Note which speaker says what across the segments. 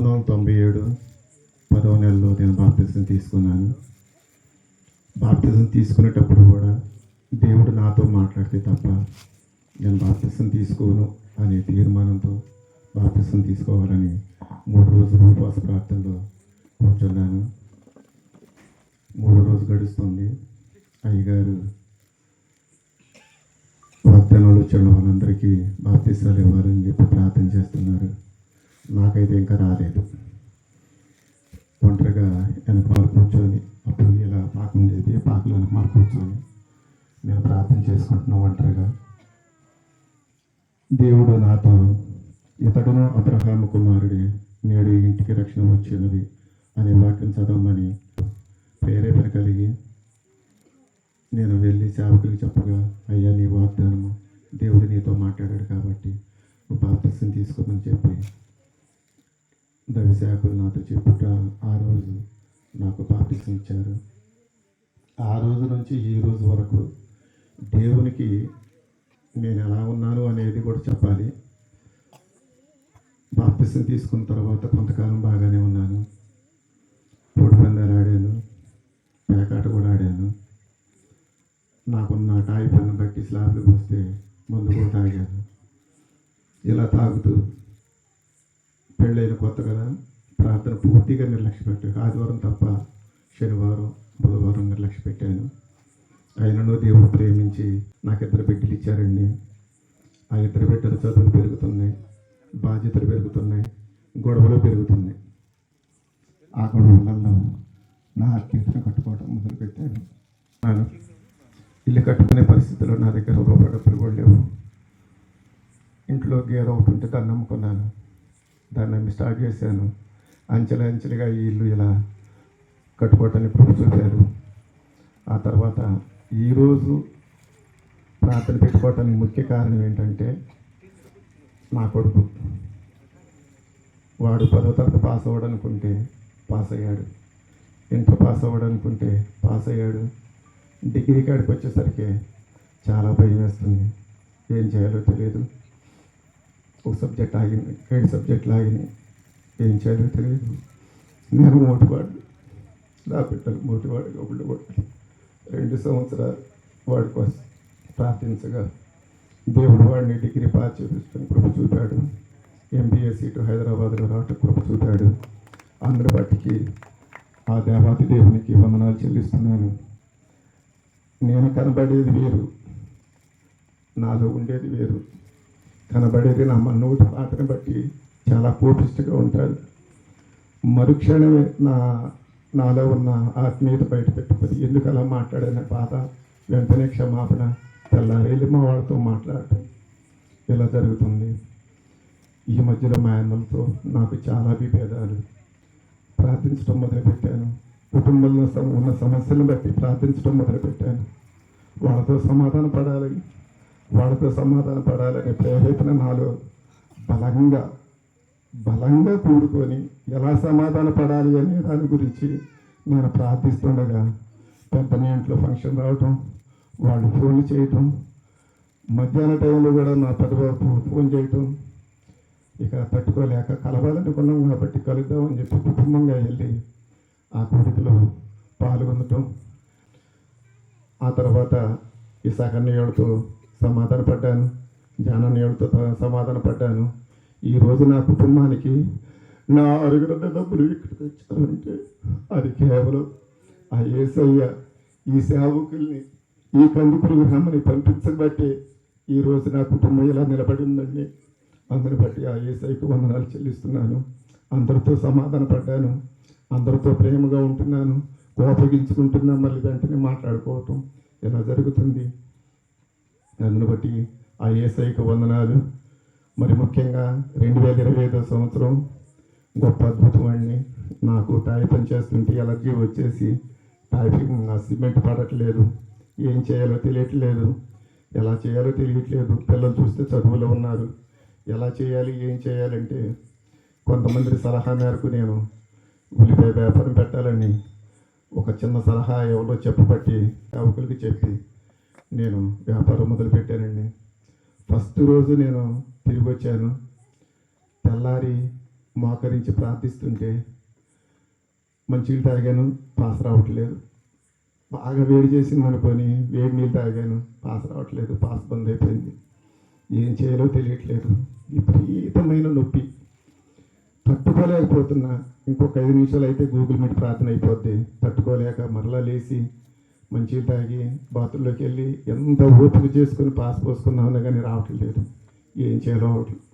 Speaker 1: పంతొమ్మిది వందల తొంభై ఏడు పదవ నెలలో నేను బాప్తిజం తీసుకున్నాను. బాప్తిజం తీసుకునేటప్పుడు కూడా దేవుడు నాతో మాట్లాడితే తప్ప నేను బాప్తిజం తీసుకోను అనే తీర్మానంతో బాప్తిజం తీసుకోవాలని మూడు రోజులు ఉపవాస ప్రార్థనలో కూర్చున్నాను. మూడో రోజు గడుస్తుంది. అయ్యగారు వాగ్దానాలు వచ్చిన వాళ్ళందరికీ బాప్తిసాలు ఇవ్వాలని చెప్పి ప్రార్థన చేస్తున్నారు. నాకైతే ఇంకా రాలేదు. ఒంటరిగా వెనకమాల కూర్చొని అప్పుడు ఇలా పాక ఉండేది పాకలో వెనకమాల కూర్చొని నేను ప్రార్థన చేసుకుంటున్నాను ఒంటరిగా. దేవుడు నాతో ఇతడును అబ్రహాము కుమారుడే నేడు ఇంటికి రక్షణ వచ్చినది అనే వాక్యం చదవమని ప్రేరేపణ కలిగి నేను వెళ్ళి సేవకులకు చెప్పగా అయ్యా నీ వాగ్దానము దేవుడు నీతో మాట్లాడాడు కాబట్టి నువ్వు బాప్తిసం తీసుకోమని చెప్పి దైవ సేవకులు నాతో చెప్పుట ఆ రోజు నాకు బాప్తిసం ఇచ్చారు. ఆ రోజు నుంచి ఈ రోజు వరకు దేవునికి నేను ఎలా ఉన్నాను అనేది కూడా చెప్పాలి. బాప్తిసం తీసుకున్న తర్వాత కొంతకాలం బాగానే ఉన్నాను. పొడి పందాలు ఆడాను. పేకాట కూడా ఆడాను. నాకున్న టాయిపైన బట్టి స్లాబ్లకు వస్తే మందు కూడా తాగాను. ఇలా తాగుతూ పెళ్ళైన కొత్త కదా ప్రార్థన పూర్తిగా నిర్లక్ష్య పెట్టాను ఆదివారం తప్ప శనివారం బుధవారం నిర్లక్ష్య పెట్టాను. ఆయనను దేవుడు ప్రేమించి నాకు ఇద్దరు బిడ్డలు ఇచ్చారండి. ఆ ఇద్దరు బిడ్డల చదువులు పెరుగుతున్నాయి బాధ్యతలు పెరుగుతున్నాయి గొడవలు పెరుగుతున్నాయి ఆ గొడవలలో నా కీర్తన కట్టుకోవడం మొదలుపెట్టాను నేను ఇల్లు కట్టుకునే పరిస్థితిలో నా దగ్గర రూపాయి డబ్బులు కూడా లేవు ఇంట్లో గేద ఒకటి ఉంటే దాన్ని నమ్ముకున్నాను దాన్ని అంచెల అంచెలుగా ఈ ఇల్లు ఇలా కట్టుకోవటానికి ప్రభు చూశారు ఆ తర్వాత ఈరోజు ప్రార్థన పెట్టుకోవటానికి ముఖ్య కారణం ఏంటంటే నా కొడుకు. వాడు పదో తరగతి పాస్ అవ్వడనుకుంటే పాస్ అయ్యాడు. ఇంటర్ పాస్ అవ్వడనుకుంటే పాస్ అయ్యాడు. డిగ్రీ కాడికి వచ్చేసరికి చాలా భయం వేస్తుంది. ఏం చేయాలో తెలియదు. ఒక సబ్జెక్ట్ ఆగింది రెండు సబ్జెక్టులు ఆగినాయి ఏం చేయాలో తెలియదు. నేను మోటివాడు నా బిడ్డలు మోటివాడుగా ఉండకూడదు. రెండు సంవత్సరాలు వాడి కోసం ప్రార్థించగా దేవుడు వాడిని డిగ్రీ పాస్ చేపించడం కృప చూపాడు. ఎంబీఏ సీటు హైదరాబాద్లో రావటం కృప చూపాడు. అందరి బట్టికి ఆ దేవాతి దేవునికి వందనాలు చెల్లిస్తున్నాను. నేను కనబడేది వేరు. నాలో ఉండేది వేరు. కనబడేది నా మనోటి పాటను బట్టి చాలా కోపిష్టగా ఉంటారు. మరుక్షణమే నా నాలో ఉన్న ఆత్మీయత బయట పెట్టుకొని ఎందుకు అలా మాట్లాడనే? బాధ వెంటనే క్షమాపణ తెల్లారేళ్ళు మా వాళ్ళతో మాట్లాడటం ఇలా జరుగుతుంది. ఈ మధ్యలో మా అన్నలతో నాకు చాలా విభేదాలు. ప్రార్థించడం మొదలుపెట్టాను. కుటుంబంలో ఉన్న సమస్యలను బట్టి ప్రార్థించడం మొదలుపెట్టాను. వాళ్ళతో సమాధాన పడాలి వాళ్ళతో సమాధాన పడాలనే ప్రేరేపణ నాలో బలంగా బలంగా కూడుకొని ఎలా సమాధాన పడాలి అనే దాని గురించి నేను ప్రార్థిస్తుండగా పెంపని ఇంట్లో ఫంక్షన్ రావటం వాళ్ళు ఫోన్లు చేయటం మధ్యాహ్న టైంలో కూడా నా పెద్దబాబు ఫోన్ చేయటం ఇక తట్టుకోలేక కలవాలనుకున్నాం కాబట్టి కలుద్దామని చెప్పి కుటుంబంగా వెళ్ళి ఆ కోరికలో పాల్గొనటం. ఆ తర్వాత ఈ సకన్యుడితో సమాధాన పడ్డాను ఈరోజు నా కుటుంబానికి నా అరుగురన్న డబ్బులు ఇక్కడ తెచ్చారంటే అది కేవలం ఆ ఏసయ్య ఈ సేవకుల్ని ఈ కందుకులు రమ్మని పంపించబట్టే ఈరోజు నా కుటుంబం ఇలా నిలబడిందండి అందరి బట్టి ఆ ఏసైకి వందనాలు చెల్లిస్తున్నాను. అందరితో సమాధాన పడ్డాను. అందరితో ప్రేమగా ఉంటున్నాను. కోపగించుకుంటున్నా మళ్ళీ వెంటనే మాట్లాడుకోవటం ఇలా జరుగుతుంది. అందును బట్టి ఆ ఏసైకి వందనాలు. మరి ముఖ్యంగా రెండు వేల ఇరవై ఐదో సంవత్సరం గొప్ప అద్భుతమండి నాకు టైపింగ్ చేస్తుంటే ఎలర్జీ వచ్చేసి టైపింగ్ ఆ సిమెంట్ పడట్లేదు. ఏం చేయాలో తెలియట్లేదు. ఎలా చేయాలో తెలియట్లేదు. పిల్లలు చూస్తే చదువులో ఉన్నారు. ఎలా చేయాలి ఏం చేయాలంటే కొంతమంది సలహా మేరకు నేను ఉల్లిపాయ వ్యాపారం పెట్టాలని ఒక చిన్న సలహా ఎవరో చెప్పబట్టి సేవకులకి చెప్పి నేను వ్యాపారం మొదలుపెట్టానండి. ఫస్ట్ రోజు నేను తిరిగి వచ్చాను తెల్లారి మోకరించి ప్రార్థిస్తుంటే మంచినీళ్ళు తాగాను పాస్ రావట్లేదు. బాగా వేడి చేసింది అనుకొని వేడి నీళ్ళు తాగాను పాస్ రావట్లేదు పాస్ బంద్ అయిపోయింది. ఏం చేయాలో తెలియట్లేదు. విపరీతమైన నొప్పి. తట్టుకోలేకపోతున్నా. ఇంకొక ఐదు నిమిషాలు అయితే గూగుల్ మీట్ ప్రార్థన అయిపోద్ది. తట్టుకోలేక మరలా లేచి మంచిగా తాగి బాత్రూంలోకి వెళ్ళి ఎంత ఓపిక చేసుకుని పాస్ పోసుకుందామన్నా కానీ రావట్లేదు ఏం చేయాలో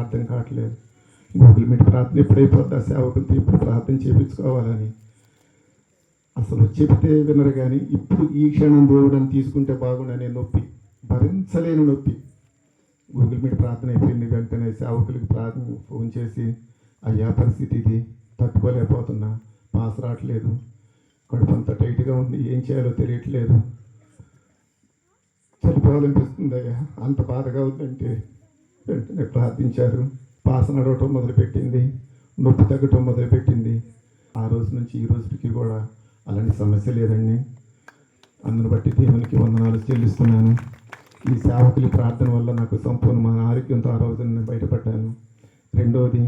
Speaker 1: అర్థం కావట్లేదు. గూగుల్ మీట్ ప్రార్థన ఎప్పుడైపోద్దా? సేవకులతో ఇప్పుడు ప్రార్థన చేయించుకోవాలని అసలు చెప్తే వినరు కానీ ఇప్పుడు ఈ క్షణం దేవుడని తీసుకుంటే బాగుండనే నొప్పి భరించలేని నొప్పి. గూగుల్ మీట్ ప్రార్థన అయిపోయింది వెంటనే సేవకులకి ప్రార్థన ఫోన్ చేసి అయ్యా పరిస్థితి ఇది తట్టుకోలేకపోతున్నా పాస్ రావట్లేదు. కడుపు టైట్గా ఉంది ఏం చేయాలో తెలియట్లేదు. చనిపోవాలనిపిస్తుంది అయ్యా అంత బాధగా ఉందంటే వెంటనే ప్రార్థించారు. పాస నడవటం మొదలుపెట్టింది నొప్పి తగ్గటం మొదలుపెట్టింది. ఆ రోజు నుంచి ఈ రోజుకి కూడా అలాంటి సమస్య లేదండి. అందును బట్టి దేవునికి వందనాలు చెల్లిస్తున్నాను. ఈ సేవకుల ప్రార్థన వల్ల నాకు సంపూర్ణమైన ఆరోగ్యంతో ఆ రోజు నేను బయటపడ్డాను. రెండవది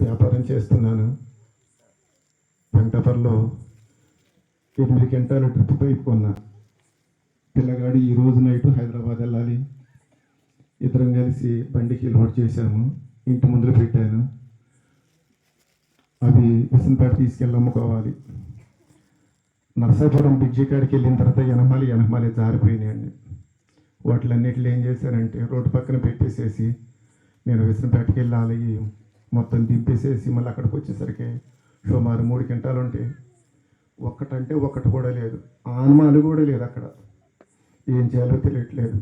Speaker 1: వ్యాపారం చేస్తున్నాను. వెంకటపర్లో ఎనిమిది గంటలు ట్రిప్ పైపు పిల్లగాడు ఈ రోజు నైట్ హైదరాబాద్ వెళ్ళాలి. ఇద్దరం కలిసి బండికి లోడ్ చేశాము. ఇంటి ముందు పెట్టాను. అవి విసనపేట తీసుకెళ్ళి అమ్ముకోవాలి నరసాపురం బ్రిడ్జి కాడికి వెళ్ళిన తర్వాత ఎనమాలి ఎనమాలి జారిపోయినాయండి వాటిలన్నిటిలో ఏం చేశారంటే రోడ్డు పక్కన పెట్టేసేసి నేను విసనపేటకి వెళ్ళాలి. మొత్తం దింపేసేసి మళ్ళీ అక్కడికి వచ్చేసరికి సుమారు మూడు గంటలు ఉంటాయి ఒక్కటంటే ఒక్కటి కూడా లేదు. ఆనమాలు కూడా లేదు అక్కడ. ఏం చేయాలో తెలియట్లేదు.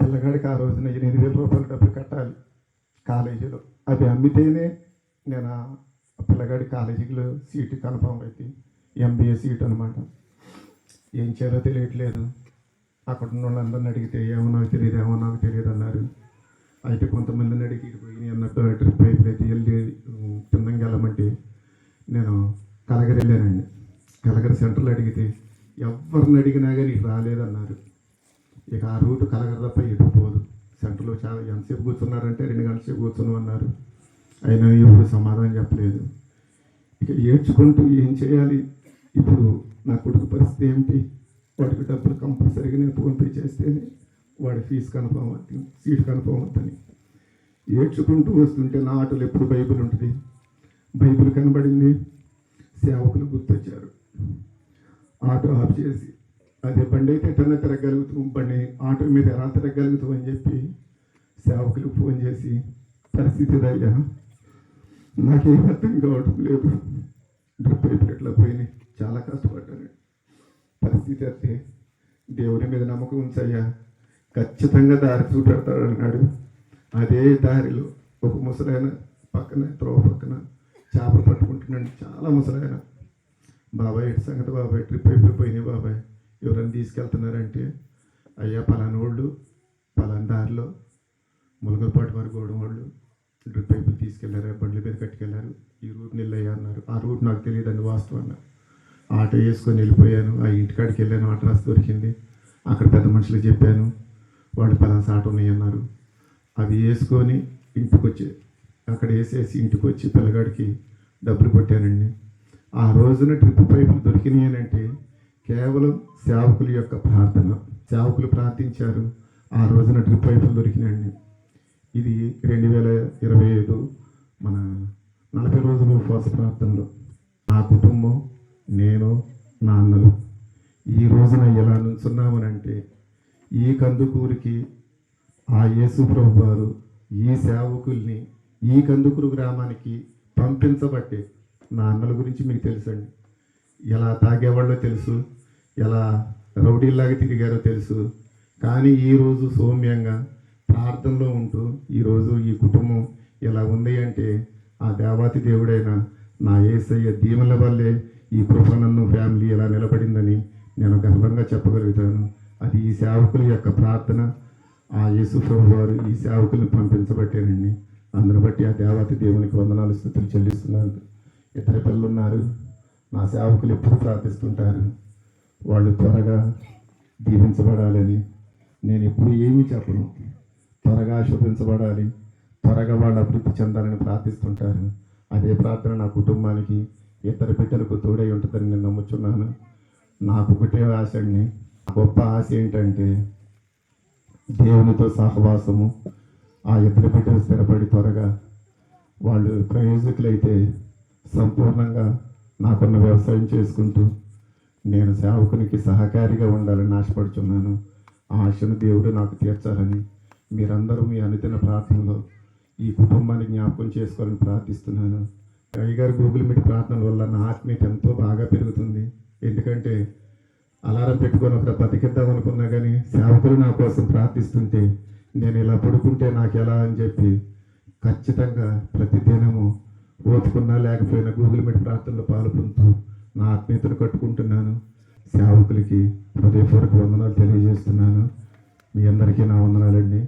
Speaker 1: పిల్లగాడికి ఆ రోజున ఎనిమిది వేల రూపాయలు డబ్బులు కట్టాలి కాలేజీలో. అవి అమ్మితేనే నేను ఆ పిల్లగాడి కాలేజీలో సీటు కన్ఫామ్ అయితే ఎంబీఏ సీట్ అనమాట ఏం చేయాలో తెలియట్లేదు. అక్కడ ఉన్న వాళ్ళందరిని అడిగితే ఏమో నాకు తెలియదు ఏమో నాకు తెలియదు అన్నారు. అయితే కొంతమందిని అడిగి పోయి అన్నట్టు ట్రిప్ అయిపోయి వెళ్ళి ఉమ్, వెళ్ళమంటే నేను కలగరెళ్ళానండి దగ్గర సెంటర్లు అడిగితే ఎవరిని అడిగినా కానీ రాలేదన్నారు. ఇక ఆ రూట్ కలగర తప్ప ఎటు పోదు. సెంటర్లో చాలా ఎంతసేపు కూర్చున్నారంటే రెండు గంటల సేపు కూర్చున్నాం అన్నారు. అయినా ఎవరు సమాధానం చెప్పలేదు. ఇక ఏడ్చుకుంటూ ఏం చేయాలి? ఇప్పుడు నా కొడుకు పరిస్థితి ఏమిటి? వాడికి డబ్బులు కంపల్సరీగా నేను ఫోన్పే చేస్తేనే వాడి ఫీజు కన్ఫామ్ అవుతుంది సీట్ కన్ఫామ్ అవుతుంది. ఏడ్చుకుంటూ వస్తుంటే నా ఆటలు ఎప్పుడు బైబిల్ ఉంటుంది? బైబిల్ కనబడింది? సేవకులు గుర్తొచ్చారు. ఆటో ఆఫ్ చేసి అదే బండి అయితే ఎట్లా తిరగలుగుతాం బండి ఆటో మీద ఎలా తిరగలుగుతాం అని చెప్పి సేవకులకు ఫోన్ చేసి పరిస్థితి అయ్యా నాకేం అర్థం కావడం లేదు. డ్రిప్ అయిపోయినట్లు పోయినాయి చాలా కష్టపడ్డాను. పరిస్థితి అయితే దేవుని మీద నమ్మకం ఉంచయ్యా ఖచ్చితంగా దారి చూపెడతాడు అన్నాడు. అదే దారిలో ఒక ముసలాయన పక్కన త్రోవ పక్కన చేపలు పట్టుకుంటున్నాడు. చాలా ముసలాయన. బాబాయ్ ఎటు సంగతి బాబాయ్ ట్రిప్ అయిపోయినాయి బాబాయ్. ఎవరైనా తీసుకెళ్తున్నారంటే అయ్యా పలాని వాళ్ళు పలాని దారిలో ములగలపాటు వారి గోడం వాళ్ళు డ్రిప్ పైపులు తీసుకెళ్ళారు బండ్ల మీద కట్టుకెళ్ళారు. ఈ రూట్ నిల్లయ్యా అన్నారు. ఆ రూట్ నాకు తెలియదండి వాస్తవంగా ఆటో వేసుకొని వెళ్ళిపోయాను. ఆ ఇంటికాడికి వెళ్ళాను అడ్రస్ దొరికింది. అక్కడ పెద్ద మనుషులకు చెప్పాను వాళ్ళు పలానా ఆటో ఉన్నాయి అన్నారు అవి వేసుకొని ఇంటికి వచ్చి అక్కడ వేసేసి ఇంటికి వచ్చి పిల్లగాడికి డబ్బులు కొట్టానండి. ఆ రోజున ట్రిప్ పైపులు దొరికినాయి అంటే కేవలం సేవకుల యొక్క ప్రార్థన. సేవకులు ప్రార్థించారు. ఆ రోజున ట్రిప్ పైపులు దొరికినాయండి. ఇది రెండు వేల ఇరవై ఐదు మన నలభై రోజుల ఉపవాస ప్రార్థనలో. నా కుటుంబం నేను నా అన్నలు. ఈ రోజున ఎలా నుంచున్నామనంటే ఈ కందుకూరికి ఆ యేసు ప్రభు వారు ఈ సేవకుల్ని ఈ కందుకూరు గ్రామానికి పంపించబట్టే నా అన్నల గురించి మీకు తెలుసండి. ఎలా తాగేవాళ్ళో తెలుసు ఎలా రౌడీల్లాగా తిరిగారో తెలుసు. కానీ ఈరోజు సౌమ్యంగా ప్రార్థనలో ఉంటూ ఈరోజు ఈ కుటుంబం ఎలా ఉంది అంటే ఆ దేవాతి దేవుడైన నా ఏసయ్య దీవెనల వల్లే ఈ కృపణన్ను ఫ్యామిలీ ఎలా నిలబడిందని నేను గర్వంగా చెప్పగలుగుతాను. అది ఈ సేవకుల యొక్క ప్రార్థన ఆ యేసు ప్రభు వారు ఈ సేవకుల్ని పంపించబట్టేనండి. అందును బట్టి ఆ దేవాతి దేవునికి వందనాలు స్థుతులు చెల్లిస్తున్నాను. ఇద్దరు పిల్లలు ఉన్నారు. నా సేవకులు ఎప్పుడు ప్రార్థిస్తుంటారు. వాళ్ళు త్వరగా దీవించబడాలని నేను ఎప్పుడు ఏమీ చెప్పను. త్వరగా శుభించబడాలి. త్వరగా వాళ్ళు అభివృద్ధి చెందాలని ప్రార్థిస్తుంటారు. అదే ప్రార్థన నా కుటుంబానికి ఇద్దరు బిడ్డలకు తోడై ఉంటుందని నేను నమ్ముచున్నాను. నాకు ఒకటే ఆశ అండి. గొప్ప ఆశ ఏంటంటే దేవునితో సహవాసము. ఆ ఇద్దరు బిడ్డలు స్థిరపడి త్వరగా వాళ్ళు ప్రయోజకులైతే సంపూర్ణంగా నాకున్న వ్యవసాయం చేసుకుంటూ నేను సేవకునికి సహకారిగా ఉండాలని ఆశపడుచున్నాను. ఆ ఆశను దేవుడు నాకు తీర్చాలని మీరందరూ మీ అనుదిన ప్రార్థనలో ఈ కుటుంబాన్ని జ్ఞాపకం చేసుకోవాలని ప్రార్థిస్తున్నాను. అయ్యగారు గూగుల్ మీట్ ప్రార్థనల వల్ల నా ఆత్మీయత ఎంతో బాగా పెరుగుతుంది. ఎందుకంటే అలారం పెట్టుకొని ఒక బతికిద్దాం అనుకున్నా కానీ సేవకులు నా కోసం ప్రార్థిస్తుంటే నేను ఇలా పడుకుంటే నాకు ఎలా అని చెప్పి ఖచ్చితంగా ప్రతిదినము ఓతుకున్నా లేకపోయినా గూగుల్ మీట్ ప్రార్థనలో పాల్గొంటూ నా ఆత్మీయతను కట్టుకుంటున్నాను. సేవకులకి హృదయపూర్వక వందనాలు తెలియజేస్తున్నాను. మీ అందరికీ నా వందనాలండి.